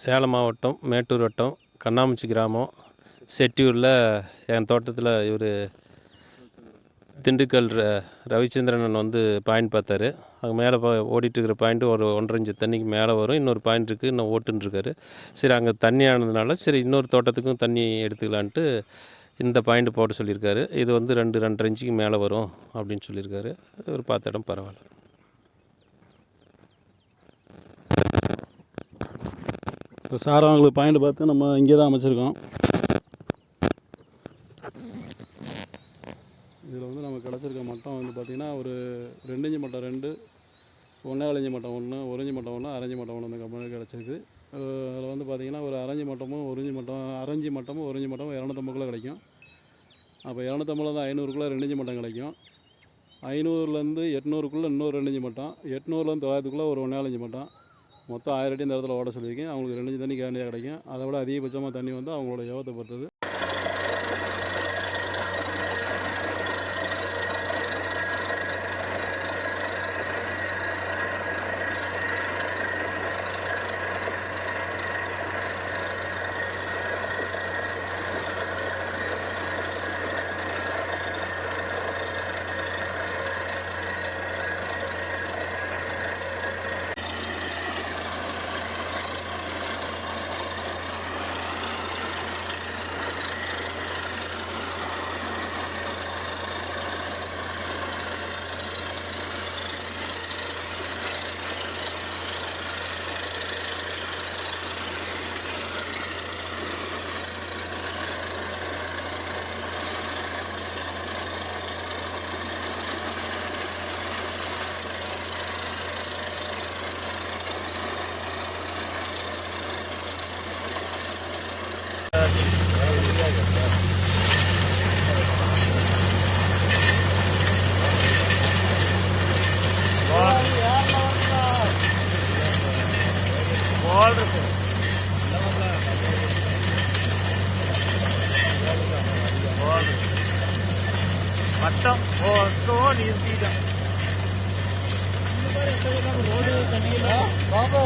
சேலம் மாவட்டம் மேட்டூர் வட்டம் கண்ணாமூச்சி கிராமம். செட்டியூரில் என் தோட்டத்தில் இவர் திண்டுக்கல் ர ரவிச்சந்திரன் வந்து பாயிண்ட் பார்த்தாரு. அங்கே மேலே ஓடிட்டு ஓடிட்டுருக்கிற பாயிண்ட் ஒரு ஒன்றரை இஞ்சு தண்ணிக்கு மேலே வரும். இன்னொரு பாயிண்ட் இருக்குது இன்னும் ஓட்டுன்னு சரி அங்கே தண்ணி ஆனதுனால சரி இன்னொரு தோட்டத்துக்கும் தண்ணி எடுத்துக்கலான்ட்டு இந்த பாயிண்ட் போட சொல்லியிருக்காரு. இது வந்து ரெண்டு ரெண்டரை இன்ச்சுக்கு மேலே வரும் அப்படின்னு சொல்லியிருக்காரு. இவர் பார்த்த இடம் பரவாயில்ல. இப்போ சார் அவங்களுக்கு பாயிண்ட் பார்த்து நம்ம இங்கே தான் அமைச்சிருக்கோம். இதில் வந்து நமக்கு கிடச்சிருக்க மட்டம் வந்து பார்த்திங்கன்னா ஒரு ரெண்டு இஞ்சி மட்டம் ரெண்டு ஒன்றே அலைஞ்சி மட்டம் ஒன்று ஒரு மட்டம் ஒன்று அரைஞ்சி மட்டம் ஒன்று இந்த கம்பெனியில் கிடச்சிருக்கு. அதில் வந்து பார்த்திங்கன்னா ஒரு அரைஞ்சி மட்டமும் ஒரிஞ்சி மட்டம் அரைஞ்சி மட்டமும் ஒரு இஞ்சி மட்டமும் இரநூத்தம்பதுக்குள்ளே கிடைக்கும். அப்போ இரநூத்தம்பதுலேருந்து ஐநூறுக்குள்ளே ரெண்டு மட்டம் கிடைக்கும். ஐநூறுலேருந்து எட்நூறுக்குள்ளே இன்னொரு ரெண்டு இஞ்சி மட்டம் எட்நூறுலேருந்து தொள்ளாயிரத்துக்குள்ளே ஒரு ஒன்றே அலைஞ்சி மட்டம் மொத்தம் ஆயிரம் அடி இந்த இடத்துல ஓட சொல்லியிருக்கேன். அவங்களுக்கு ரெண்டு தண்ணி கேரண்டியாக கிடைக்கும். அதை விட அதிகபட்சமாக தண்ணி வந்து அவங்களோட யோகத்தை பொறுத்தது. மட்டம் ஓ ஸ்டோன் பாபா